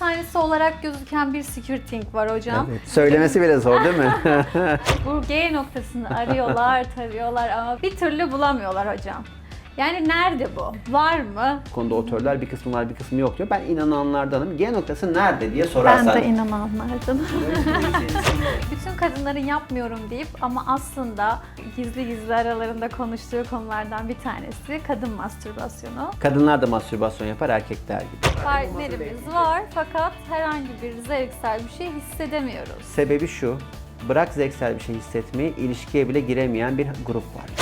efsanesi olarak gözüken bir skirting var hocam. Söylemesi bile zor değil mi? Bu G noktasını arıyorlar, tarıyorlar ama bir türlü bulamıyorlar hocam. Yani nerede bu? Var mı? Bu konuda otörler bir kısmı var bir kısmı yok diyor. Ben inananlardanım. G noktası nerede diye sorarsan. Ben de inananlardanım. Bütün kadınların yapmıyorum deyip ama aslında gizli gizli aralarında konuştuğu konulardan bir tanesi kadın mastürbasyonu. Kadınlar da mastürbasyon yapar erkekler gibi. Partnerimiz var fakat herhangi bir zevksel bir şey hissedemiyoruz. Sebebi şu. Bırak zevksel bir şey hissetmeyi, ilişkiye bile giremeyen bir grup var.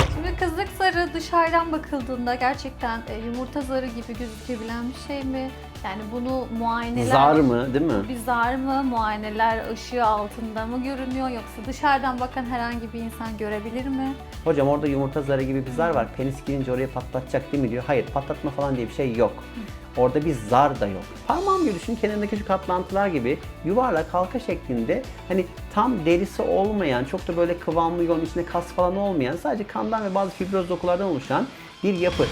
Zarı dışarıdan bakıldığında gerçekten e, yumurta zarı gibi gözükebilen bir şey mi? Yani bunu muayeneler... Zar mı değil mi? Bir zar mı? Muayeneler ışığı altında mı görünüyor yoksa dışarıdan bakan herhangi bir insan görebilir mi? Hocam orada yumurta zarı gibi bir zar var. Penis girince oraya patlatacak değil mi diyor. Hayır patlatma falan diye bir şey yok. Orada bir zar da yok. Parmağım gibi düşün kenarındaki şu katlantılar gibi yuvarlak halka şeklinde hani tam derisi olmayan, çok da böyle kıvamlı yoğun içinde kas falan olmayan sadece kandan ve bazı fibroz dokulardan oluşan bir yapı.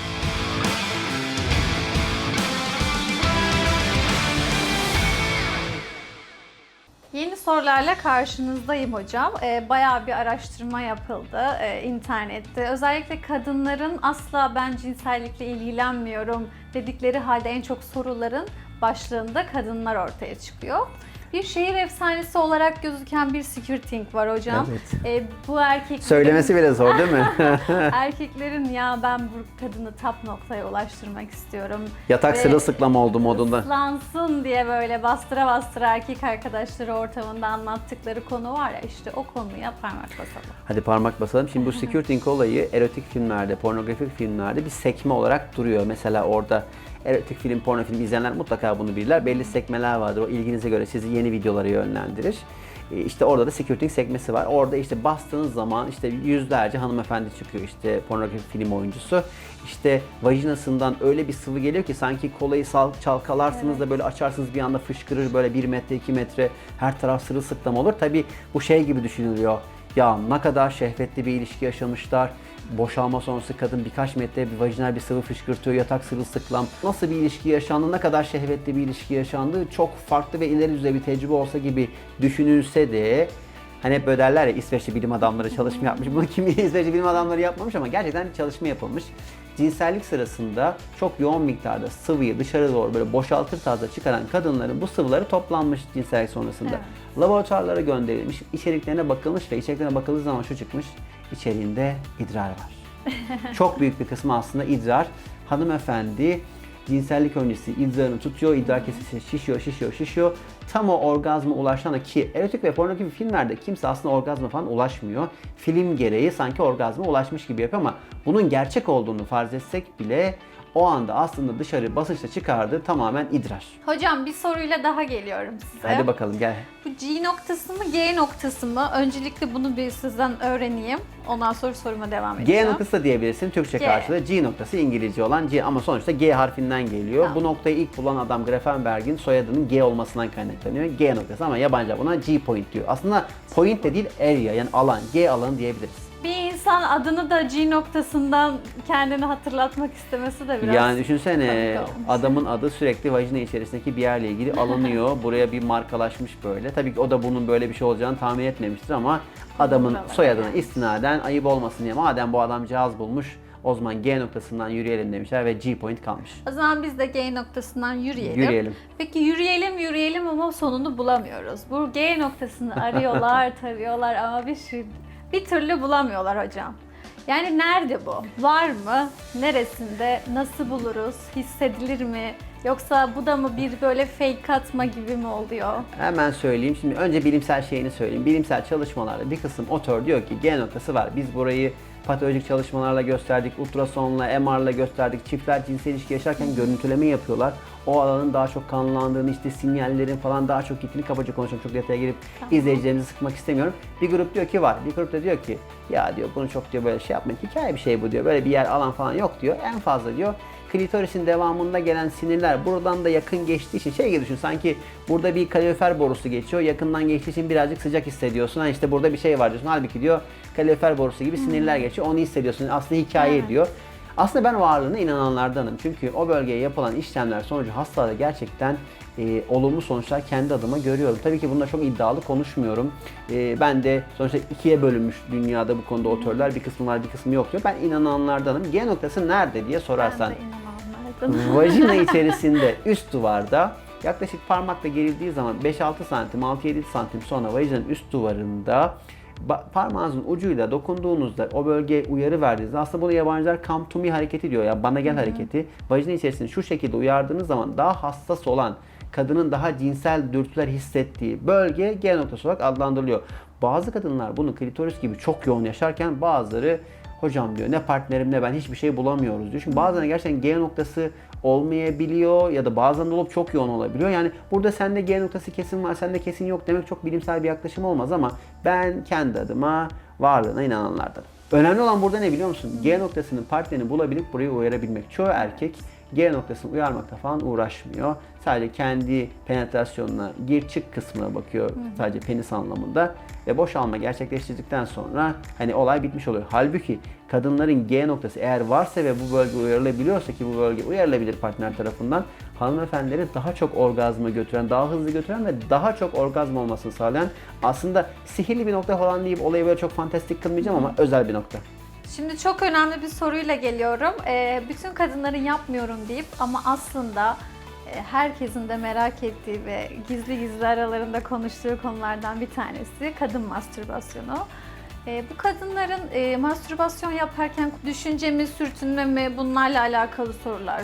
Yeni sorularla karşınızdayım hocam. Ee, bayağı bir araştırma yapıldı e, internette. Özellikle kadınların asla ben cinsellikle ilgilenmiyorum dedikleri halde en çok soruların başlığında kadınlar ortaya çıkıyor. Bir şehir efsanesi olarak gözüken bir skirting var hocam. Evet. Ee, bu erkeklerin... Söylemesi bile zor değil mi? Erkeklerin ya ben bu kadını tap noktaya ulaştırmak istiyorum. Yatak Ve sırılsıklam oldu modunda. Islansın diye böyle bastıra bastıra erkek arkadaşları ortamında anlattıkları konu var ya işte o konuya parmak basalım. Hadi parmak basalım. Şimdi bu skirting olayı erotik filmlerde, pornografik filmlerde bir sekme olarak duruyor. Mesela orada erotik film, porno film izleyenler mutlaka bunu bilirler. Belli sekmeler vardır. O ilginize göre sizi yeni videolara yönlendirir. E, İşte orada da skirting sekmesi var. Orada işte bastığınız zaman işte yüzlerce hanımefendi çıkıyor işte pornografik film oyuncusu. İşte vajinasından öyle bir sıvı geliyor ki sanki kolayı çalkalarsınız da böyle açarsınız bir anda fışkırır böyle 1 metre 2 metre her taraf sırılsıklam olur. Tabi bu şey gibi düşünülüyor. Ya ne kadar şehvetli bir ilişki yaşamışlar. Boşalma sonrası kadın birkaç metre bir vajinal bir sıvı fışkırtıyor, yatak sırılsıklam. Nasıl bir ilişki yaşandı, ne kadar şehvetli bir ilişki yaşandı çok farklı ve ileri düzey bir tecrübe olsa gibi düşünülse de Hani hep böyle derler ya İsveçli bilim adamları çalışma yapmış. Bunu kim İsveçli bilim adamları yapmamış ama gerçekten çalışma yapılmış. Cinsellik sırasında çok yoğun miktarda sıvıyı dışarı doğru böyle boşaltır tarzda çıkaran kadınların bu sıvıları toplanmış cinsellik sonrasında. Evet. Laboratuvarlara gönderilmiş, içeriklerine bakılmış ve içeriklerine bakıldığı zaman şu çıkmış, içeriğinde idrar var. çok büyük bir kısmı aslında idrar. Hanımefendi cinsellik öncesi idrarını tutuyor, idrar kesesi şişiyor, şişiyor, şişiyor. Tam o orgazma ulaşan da ki erotik ve pornografik filmlerde kimse aslında orgazma falan ulaşmıyor. Film gereği sanki orgazma ulaşmış gibi yapıyor ama bunun gerçek olduğunu farz etsek bile o anda aslında dışarı basınçla çıkardığı tamamen idrar. Hocam bir soruyla daha geliyorum size. Hadi bakalım gel. Bu G noktası mı G noktası mı? Öncelikle bunu bir sizden öğreneyim. Ondan sonra soruma devam edeceğim. G noktası da diyebilirsin Türkçe G. karşılığı. G noktası İngilizce olan G ama sonuçta G harfinden geliyor. Tamam. Bu noktayı ilk bulan adam Grafenberg'in soyadının G olmasından kaynaklanıyor. G noktası ama yabancılar buna G point diyor. Aslında point de değil area yani alan. G alanı diyebiliriz. Bir insan adını da G noktasından kendini hatırlatmak istemesi de biraz yani düşünsene adamın adı sürekli vajina içerisindeki bir yerle ilgili alınıyor. Buraya bir markalaşmış böyle. Tabii ki o da bunun böyle bir şey olacağını tahmin etmemiştir ama adamın soyadına yani. istinaden ayıp olmasın diye madem bu adam cihaz bulmuş o zaman G noktasından yürüyelim demişler ve G point kalmış. O zaman biz de G noktasından yürüyelim. Yürüyelim. Peki yürüyelim yürüyelim ama sonunu bulamıyoruz. Bu G noktasını arıyorlar, tarıyorlar ama bir şey bir türlü bulamıyorlar hocam. Yani nerede bu? Var mı? Neresinde? Nasıl buluruz? Hissedilir mi? Yoksa bu da mı bir böyle fake atma gibi mi oluyor? Hemen söyleyeyim. Şimdi önce bilimsel şeyini söyleyeyim. Bilimsel çalışmalarda bir kısım otör diyor ki G noktası var. Biz burayı patolojik çalışmalarla gösterdik, ultrasonla, MR'la gösterdik. Çiftler cinsel ilişki yaşarken görüntüleme yapıyorlar. O alanın daha çok kanlandığını, işte sinyallerin falan daha çok gittiğini kabaca konuşuyorum. Çok detaya girip izleyicilerimizi sıkmak istemiyorum. Bir grup diyor ki var. Bir grup da diyor ki ya diyor bunu çok diyor böyle şey yapmayın. Hikaye bir şey bu diyor. Böyle bir yer alan falan yok diyor. En fazla diyor klitorisin devamında gelen sinirler buradan da yakın geçtiği için şey gibi düşün sanki burada bir kalorifer borusu geçiyor yakından geçtiği için birazcık sıcak hissediyorsun ha işte burada bir şey var diyorsun halbuki diyor kalorifer borusu gibi sinirler geçiyor onu hissediyorsun aslında hikaye Evet. diyor Aslında ben varlığına inananlardanım. Çünkü o bölgeye yapılan işlemler sonucu hastalarda gerçekten e, olumlu sonuçlar kendi adıma görüyorum. Tabii ki bunda çok iddialı konuşmuyorum. E, ben de sonuçta ikiye bölünmüş dünyada bu konuda otörler. Bir kısmı var bir kısmı yok diyor. Ben inananlardanım. G noktası nerede diye sorarsan. Vajina içerisinde üst duvarda yaklaşık parmakla gerildiği zaman 5-6 santim, 6-7 santim sonra vajinanın üst duvarında parmağınızın ucuyla dokunduğunuzda o bölgeye uyarı verdiğinizde aslında bunu yabancılar come to me hareketi diyor ya bana gel hareketi. Vajina içerisinde şu şekilde uyardığınız zaman daha hassas olan kadının daha cinsel dürtüler hissettiği bölge G noktası olarak adlandırılıyor. Bazı kadınlar bunu klitoris gibi çok yoğun yaşarken bazıları hocam diyor ne partnerim ne ben hiçbir şey bulamıyoruz diyor. Çünkü bazen gerçekten G noktası olmayabiliyor ya da bazen de olup çok yoğun olabiliyor. Yani burada sende G noktası kesin var, sende kesin yok demek çok bilimsel bir yaklaşım olmaz ama ben kendi adıma varlığına inananlardanım. Önemli olan burada ne biliyor musun? G noktasının partnerini bulabilip burayı uyarabilmek. Çoğu erkek G noktasını uyarmakta falan uğraşmıyor. Sadece kendi penetrasyonuna, gir çık kısmına bakıyor sadece penis anlamında ve boşalma gerçekleştirdikten sonra hani olay bitmiş oluyor. Halbuki kadınların G noktası eğer varsa ve bu bölge uyarılabiliyorsa ki bu bölge uyarılabilir partner tarafından hanımefendileri daha çok orgazma götüren, daha hızlı götüren ve daha çok orgazm olmasını sağlayan aslında sihirli bir nokta falan deyip olayı böyle çok fantastik kılmayacağım ama özel bir nokta. Şimdi çok önemli bir soruyla geliyorum. Ee, bütün kadınların yapmıyorum deyip ama aslında e, herkesin de merak ettiği ve gizli gizli aralarında konuştuğu konulardan bir tanesi kadın mastürbasyonu. Ee, bu kadınların e, mastürbasyon yaparken düşünce mi, sürtünme mi bunlarla alakalı sorular.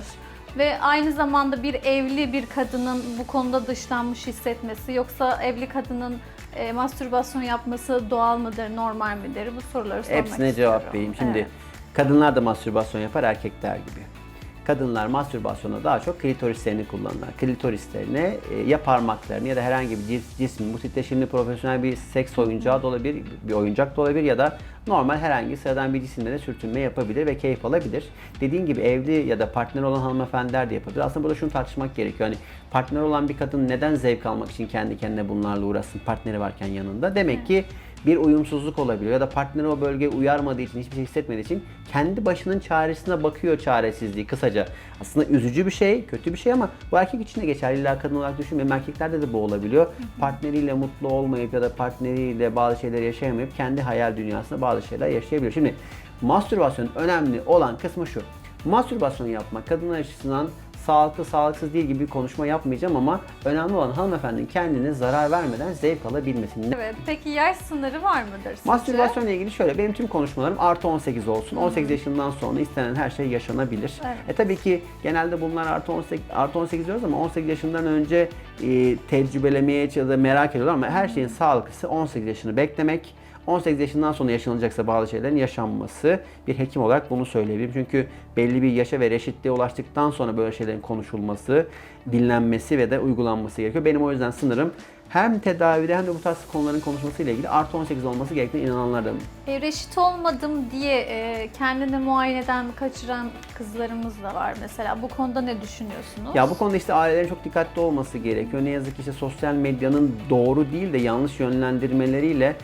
Ve aynı zamanda bir evli bir kadının bu konuda dışlanmış hissetmesi yoksa evli kadının e, mastürbasyon yapması doğal mıdır, normal midir? Bu soruları sormak Hepsine istiyorum. cevap vereyim. Şimdi Evet. kadınlar da mastürbasyon yapar erkekler gibi. Kadınlar mastürbasyonda daha çok klitorislerini kullanırlar. Klitorislerine ya parmaklarını ya da herhangi bir cis, cismin, bu titreşimli profesyonel bir seks oyuncağı da olabilir, bir oyuncak da olabilir ya da normal herhangi sıradan bir cisimle de sürtünme yapabilir ve keyif alabilir. Dediğim gibi evli ya da partner olan hanımefendiler de yapabilir. Aslında burada şunu tartışmak gerekiyor. Hani partner olan bir kadın neden zevk almak için kendi kendine bunlarla uğraşsın partneri varken yanında? Demek ki bir uyumsuzluk olabiliyor ya da partneri o bölgeye uyarmadığı için, hiçbir şey hissetmediği için kendi başının çaresine bakıyor çaresizliği kısaca. Aslında üzücü bir şey, kötü bir şey ama bu erkek için de geçerli. İlla kadın olarak düşünmeyin. Erkeklerde de bu olabiliyor. Partneriyle mutlu olmayıp ya da partneriyle bazı şeyleri yaşayamayıp kendi hayal dünyasında bazı şeyler yaşayabiliyor. Şimdi mastürbasyonun önemli olan kısmı şu. Mastürbasyon yapmak kadınlar açısından sağlıklı sağlıksız değil gibi bir konuşma yapmayacağım ama önemli olan hanımefendinin kendine zarar vermeden zevk alabilmesi. Evet. Peki yaş sınırı var mıdır sizce? Mastürbasyonla ilgili şöyle, benim tüm konuşmalarım artı 18 olsun. 18 yaşından sonra istenen her şey yaşanabilir. Evet. E tabii ki genelde bunlar artı 18, artı 18 diyoruz ama 18 yaşından önce e, tecrübelemeye ya da merak ediyorlar ama her şeyin sağlıklısı 18 yaşını beklemek. 18 yaşından sonra yaşanacaksa bazı şeylerin yaşanması bir hekim olarak bunu söyleyebilirim. Çünkü belli bir yaşa ve reşitliğe ulaştıktan sonra böyle şeylerin konuşulması, dinlenmesi ve de uygulanması gerekiyor. Benim o yüzden sınırım hem tedavide hem de bu tarz konuların konuşmasıyla ilgili artı 18 olması gerektiğine inananlardanım. E, reşit olmadım diye e, kendini muayeneden kaçıran kızlarımız da var mesela. Bu konuda ne düşünüyorsunuz? Ya bu konuda işte ailelerin çok dikkatli olması gerekiyor. Ne yazık ki işte sosyal medyanın doğru değil de yanlış yönlendirmeleriyle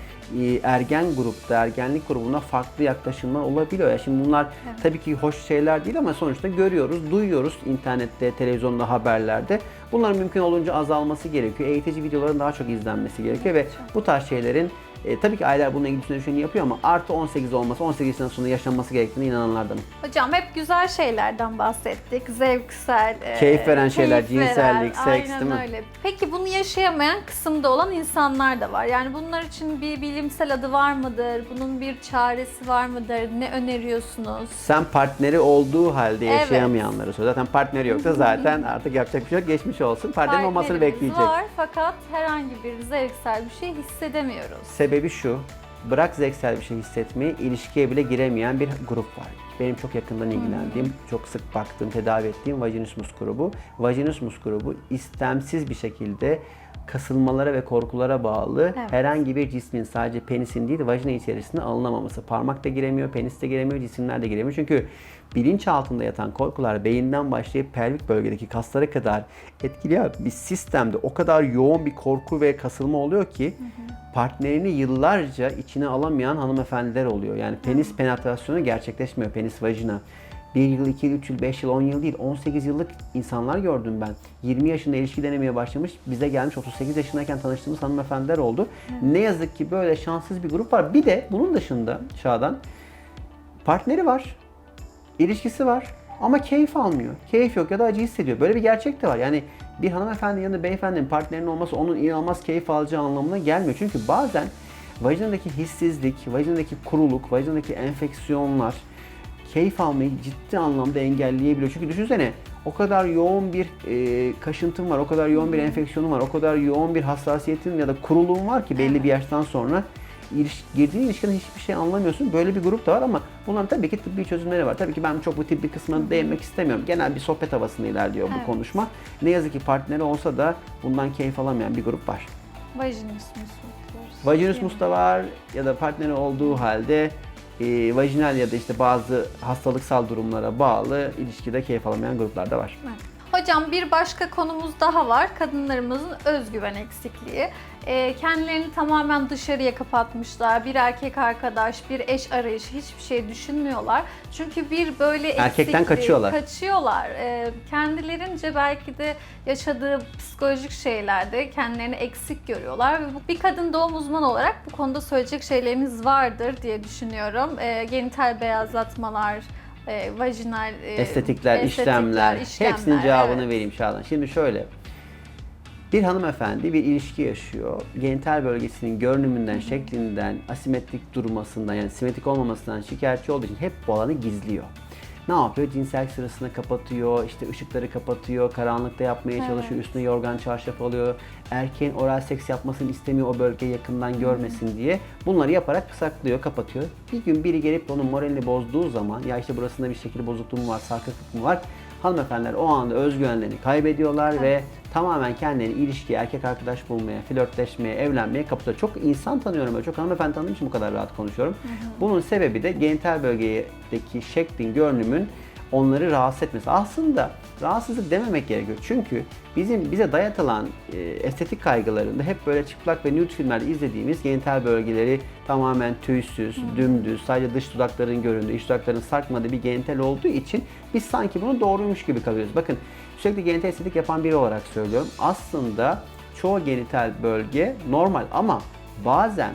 ergen grupta, ergenlik grubuna farklı yaklaşımlar olabiliyor. Ya şimdi bunlar Evet. tabii ki hoş şeyler değil ama sonuçta görüyoruz, duyuyoruz internette, televizyonda, haberlerde. Bunların mümkün olunca azalması gerekiyor. Eğitici videoların daha çok izlenmesi gerekiyor ve bu tarz şeylerin e, tabii ki aileler bununla ilgili düşünce yapıyor ama artı 18 olması, 18 yaşından sonra yaşanması gerektiğine inananlardanım. Hocam hep güzel şeylerden bahsettik. Zevksel, e, Keyif veren şeyler, keyif cinsellik, seks, aynen değil mi? öyle. Peki bunu yaşayamayan kısımda olan insanlar da var. Yani bunlar için bir bilimsel adı var mıdır? Bunun bir çaresi var mıdır? Ne öneriyorsunuz? Sen partneri olduğu halde Evet. yaşayamayanları sor. Zaten partneri yoksa zaten artık yapacak bir şey yok. Geçmiş olsun. Partnerin olmasını bekleyecek. var fakat herhangi bir zevksel bir şey hissedemiyoruz. Sebebi şu. Bırak zevksel bir şey hissetmeyi, ilişkiye bile giremeyen bir grup var. Benim çok yakından ilgilendiğim, çok sık baktığım, tedavi ettiğim vajinismus grubu. Vajinismus grubu istemsiz bir şekilde kasılmalara ve korkulara bağlı Evet. herhangi bir cismin sadece penisin değil vajina içerisine alınamaması. Parmak da giremiyor, penis de giremiyor, cisimler de giremiyor. Çünkü bilinç altında yatan korkular beyinden başlayıp pelvik bölgedeki kaslara kadar etkileyen bir sistemde o kadar yoğun bir korku ve kasılma oluyor ki partnerini yıllarca içine alamayan hanımefendiler oluyor. Yani penis penetrasyonu gerçekleşmiyor, penis vajina. 1 yıl, 2 yıl, 3 yıl, 5 yıl, 10 yıl değil 18 yıllık insanlar gördüm ben. 20 yaşında ilişki denemeye başlamış, bize gelmiş 38 yaşındayken tanıştığımız hanımefendiler oldu. Ne yazık ki böyle şanssız bir grup var. Bir de bunun dışında Şadan partneri var, ilişkisi var ama keyif almıyor. Keyif yok ya da acı hissediyor. Böyle bir gerçek de var. Yani bir hanımefendi yanında beyefendinin partnerinin olması onun inanılmaz keyif alacağı anlamına gelmiyor. Çünkü bazen vajinadaki hissizlik, vajinadaki kuruluk, vajinadaki enfeksiyonlar keyif almayı ciddi anlamda engelleyebiliyor. Çünkü düşünsene o kadar yoğun bir e, kaşıntın var, o kadar yoğun bir enfeksiyonun var, o kadar yoğun bir hassasiyetin ya da kuruluğun var ki belli bir yaştan sonra iliş, girdiğin ilişkiden hiçbir şey anlamıyorsun. Böyle bir grup da var ama bunların tabii ki tıbbi çözümleri var. Tabii ki ben çok bu tıbbi kısmına değinmek istemiyorum. Genel bir sohbet havasında ilerliyor bu Evet. konuşma. Ne yazık ki partneri olsa da bundan keyif alamayan bir grup var. Vajinismus? Vajinismus da var ya da partneri olduğu halde e, vajinal ya da işte bazı hastalıksal durumlara bağlı ilişkide keyif alamayan gruplar da var. Evet. Hocam bir başka konumuz daha var. Kadınlarımızın özgüven eksikliği. Ee, kendilerini tamamen dışarıya kapatmışlar. Bir erkek arkadaş, bir eş arayışı hiçbir şey düşünmüyorlar. Çünkü bir böyle Erkekten kaçıyorlar. Kaçıyorlar. Ee, kendilerince belki de yaşadığı psikolojik şeylerde kendilerini eksik görüyorlar. Ve bir kadın doğum uzmanı olarak bu konuda söyleyecek şeyleriniz vardır diye düşünüyorum. Ee, genital beyazlatmalar, e, vajinal e, Estetikler, işlemler, hepsinin işlemler, cevabını evet. vereyim Şadan. Şimdi şöyle. Bir hanımefendi bir ilişki yaşıyor. Genital bölgesinin görünümünden, şeklinden, asimetrik durmasından yani simetrik olmamasından şikayetçi olduğu için hep bu alanı gizliyor. Ne yapıyor? Cinsel sırasını kapatıyor, işte ışıkları kapatıyor, karanlıkta yapmaya çalışıyor, üstüne yorgan çarşaf alıyor. Erkeğin oral seks yapmasını istemiyor o bölgeyi yakından görmesin diye. Bunları yaparak saklıyor, kapatıyor. Bir gün biri gelip onun moralini bozduğu zaman ya işte burasında bir şekil bozukluğu mu var, sarkıklık mı var? Hanımefendiler o anda özgüvenlerini kaybediyorlar ve tamamen kendilerini ilişkiye, erkek arkadaş bulmaya, flörtleşmeye, evlenmeye kapatıyor. Çok insan tanıyorum böyle, çok hanımefendi tanıdığım için bu kadar rahat konuşuyorum. Bunun sebebi de genital bölgedeki şeklin, görünümün onları rahatsız etmesi. Aslında rahatsızlık dememek gerekiyor. Çünkü bizim bize dayatılan e, estetik kaygılarında hep böyle çıplak ve nude filmlerde izlediğimiz genital bölgeleri tamamen tüysüz, dümdüz, sadece dış dudakların göründüğü, iç dudakların sarkmadığı bir genital olduğu için biz sanki bunu doğruymuş gibi kalıyoruz. Bakın sürekli genital estetik yapan biri olarak söylüyorum. Aslında çoğu genital bölge normal ama bazen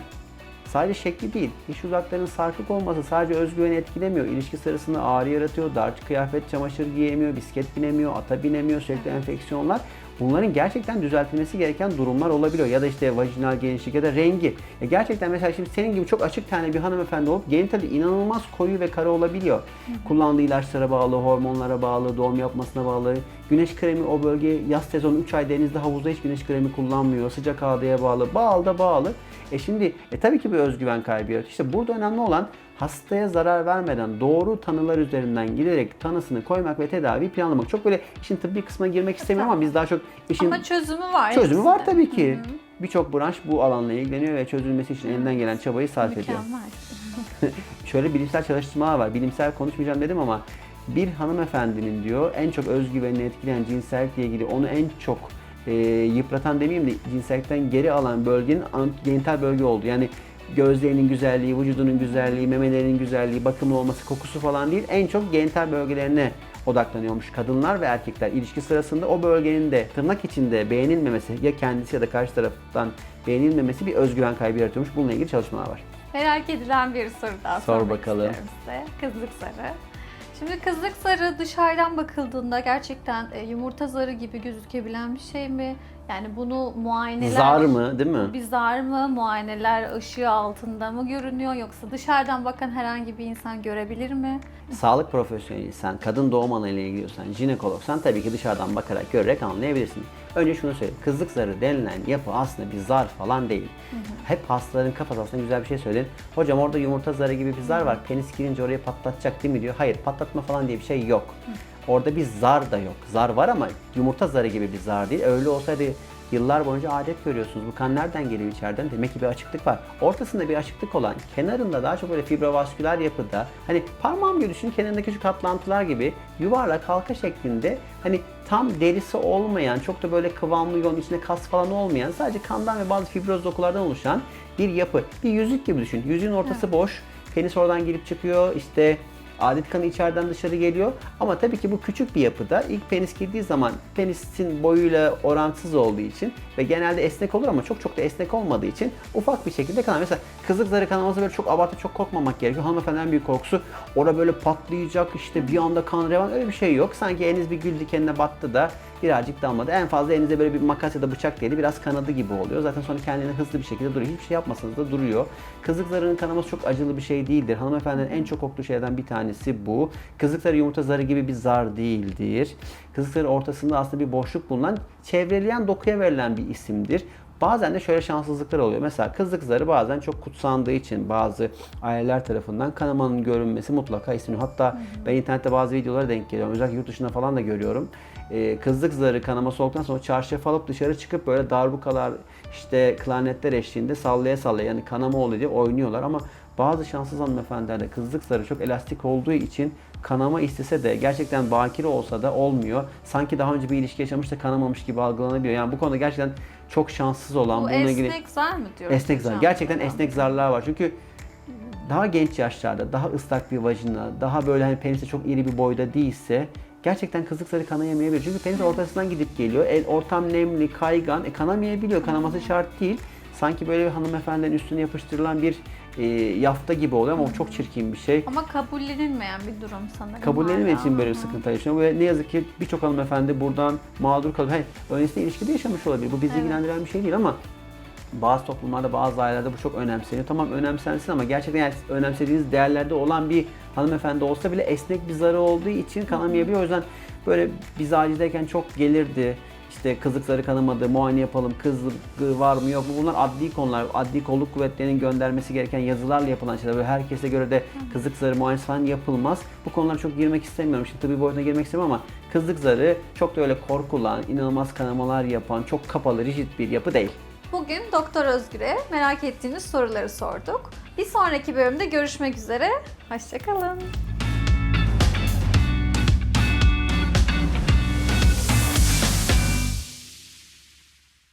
Sadece şekli değil, iç dudakların sarkık olması sadece özgüveni etkilemiyor. İlişki sırasında ağrı yaratıyor, dar kıyafet, çamaşır giyemiyor, bisiklet binemiyor, ata binemiyor, sürekli enfeksiyonlar. Bunların gerçekten düzeltilmesi gereken durumlar olabiliyor. Ya da işte vajinal genişlik ya da rengi. Ya gerçekten mesela şimdi senin gibi çok açık tane bir hanımefendi olup genitali inanılmaz koyu ve kara olabiliyor. Kullandığı ilaçlara bağlı, hormonlara bağlı, doğum yapmasına bağlı. Güneş kremi o bölge yaz sezonu 3 ay denizde havuzda hiç güneş kremi kullanmıyor. Sıcak havaya bağlı, bağlı da bağlı. E şimdi e tabii ki bir özgüven kaybı yaratıyor. İşte burada önemli olan hastaya zarar vermeden doğru tanılar üzerinden giderek tanısını koymak ve tedavi planlamak. Çok böyle işin tıbbi kısmına girmek istemiyorum ama biz daha çok işin Ama çözümü var. çözümü var tabii ki. Birçok branş bu alanla ilgileniyor ve çözülmesi için elinden gelen çabayı sarf ediyor. Şöyle bilimsel çalışmalar var. Bilimsel konuşmayacağım dedim ama bir hanımefendinin diyor en çok özgüvenini etkileyen cinsellikle ilgili onu en çok e, yıpratan demeyeyim de cinsellikten geri alan bölgenin genital bölge oldu. Yani gözlerinin güzelliği, vücudunun güzelliği, memelerinin güzelliği, bakımlı olması, kokusu falan değil. En çok genital bölgelerine odaklanıyormuş kadınlar ve erkekler. ilişki sırasında o bölgenin de tırnak içinde beğenilmemesi ya kendisi ya da karşı taraftan beğenilmemesi bir özgüven kaybı yaratıyormuş. Bununla ilgili çalışmalar var. Merak edilen bir soru daha Sor sormak bakalım. istiyorum size. Kızlık sarı. Şimdi kızlık sarı dışarıdan bakıldığında gerçekten e, yumurta zarı gibi gözükebilen bir şey mi? Yani bunu muayeneler... Zar mı değil mi? Bir zar mı? Muayeneler ışığı altında mı görünüyor? Yoksa dışarıdan bakan herhangi bir insan görebilir mi? Sağlık profesyoneliysen, kadın doğum alanıyla ilgiliyorsan, jinekologsan tabii ki dışarıdan bakarak, görerek anlayabilirsin. Önce şunu söyleyeyim. Kızlık zarı denilen yapı aslında bir zar falan değil. Hep hastaların kafası aslında güzel bir şey söyledin. Hocam orada yumurta zarı gibi bir zar var. Penis girince oraya patlatacak değil mi diyor. Hayır patlatma falan diye bir şey yok. Orada bir zar da yok. Zar var ama yumurta zarı gibi bir zar değil. Öyle olsaydı Yıllar boyunca adet görüyorsunuz. Bu kan nereden geliyor içeriden? Demek ki bir açıklık var. Ortasında bir açıklık olan, kenarında daha çok böyle fibrovasküler yapıda, hani parmağım gibi düşün, kenarındaki şu katlantılar gibi yuvarlak halka şeklinde hani tam derisi olmayan, çok da böyle kıvamlı yoğun, içinde kas falan olmayan, sadece kandan ve bazı fibroz dokulardan oluşan bir yapı. Bir yüzük gibi düşün. Yüzüğün ortası boş, penis oradan girip çıkıyor, işte Adet kanı içeriden dışarı geliyor. Ama tabii ki bu küçük bir yapıda ilk penis girdiği zaman penisin boyuyla orantısız olduğu için ve genelde esnek olur ama çok çok da esnek olmadığı için ufak bir şekilde kanar. Mesela kızlık zarı kanaması böyle çok abartı çok korkmamak gerekiyor. Hanımefendinin en büyük korkusu orada böyle patlayacak işte bir anda kan revan öyle bir şey yok. Sanki eliniz bir gül dikenine battı da birazcık damladı. En fazla elinize böyle bir makas ya da bıçak değdi biraz kanadı gibi oluyor. Zaten sonra kendine hızlı bir şekilde duruyor. Hiçbir şey yapmasanız da duruyor. Kızlık zarının kanaması çok acılı bir şey değildir. Hanımefendinin en çok korktuğu şeylerden bir tanesi bu. Kızlık zarı yumurta zarı gibi bir zar değildir. Kızlık zarı ortasında aslında bir boşluk bulunan çevreleyen dokuya verilen bir isimdir. Bazen de şöyle şanssızlıklar oluyor. Mesela kızlık zarı bazen çok kutsandığı için bazı aileler tarafından kanamanın görünmesi mutlaka isteniyor. Hatta ben internette bazı videolara denk geliyorum. Özellikle yurt dışında falan da görüyorum. Ee, kızlık zarı kanaması olduktan sonra çarşaf alıp dışarı çıkıp böyle darbukalar işte klarnetler eşliğinde sallaya sallaya yani kanama oluyor diye oynuyorlar ama bazı şanssız hanımefendilerde kızlık zarı çok elastik olduğu için kanama istese de gerçekten bakire olsa da olmuyor. Sanki daha önce bir ilişki yaşamış da kanamamış gibi algılanabiliyor. Yani bu konuda gerçekten çok şanssız olan Bu bununla esnek ilgili zar mı diyoruz esnek zar. Gerçekten esnek zarlar var. Çünkü daha genç yaşlarda, daha ıslak bir vajina, daha böyle hani penisi çok iri bir boyda değilse gerçekten kızlık zarı kanayamayabilir. Çünkü penis ortasından gidip geliyor. El, ortam nemli, kaygan. E, kanamayabiliyor. Kanaması şart değil. Sanki böyle bir hanımefendinin üstüne yapıştırılan bir e, yafta gibi oluyor ama o çok çirkin bir şey. Ama kabullenilmeyen bir durum sanırım. Kabullenilmediği için böyle bir sıkıntı yaşıyor ve ne yazık ki birçok hanımefendi buradan mağdur kalıyor. Hayır, öncesinde ilişkide yaşamış olabilir. Bu bizi Evet. ilgilendiren bir şey değil ama bazı toplumlarda, bazı ailelerde bu çok önemseniyor. Tamam önemsensin ama gerçekten yani önemsediğiniz değerlerde olan bir hanımefendi olsa bile esnek bir zarı olduğu için kanamayabiliyor. O yüzden böyle biz acildeyken çok gelirdi. İşte kızlık zarı kanamadı, muayene yapalım, kızlık var mı yok mu? Bunlar adli konular. Adli kolluk kuvvetlerinin göndermesi gereken yazılarla yapılan şeyler. Böyle herkese göre de kızlık zarı muayenesi falan yapılmaz. Bu konulara çok girmek istemiyorum. Şimdi tıbbi boyutuna girmek istemiyorum ama kızlık zarı çok da öyle korkulan, inanılmaz kanamalar yapan, çok kapalı, rigid bir yapı değil. Bugün Doktor Özgür'e merak ettiğiniz soruları sorduk. Bir sonraki bölümde görüşmek üzere. Hoşçakalın.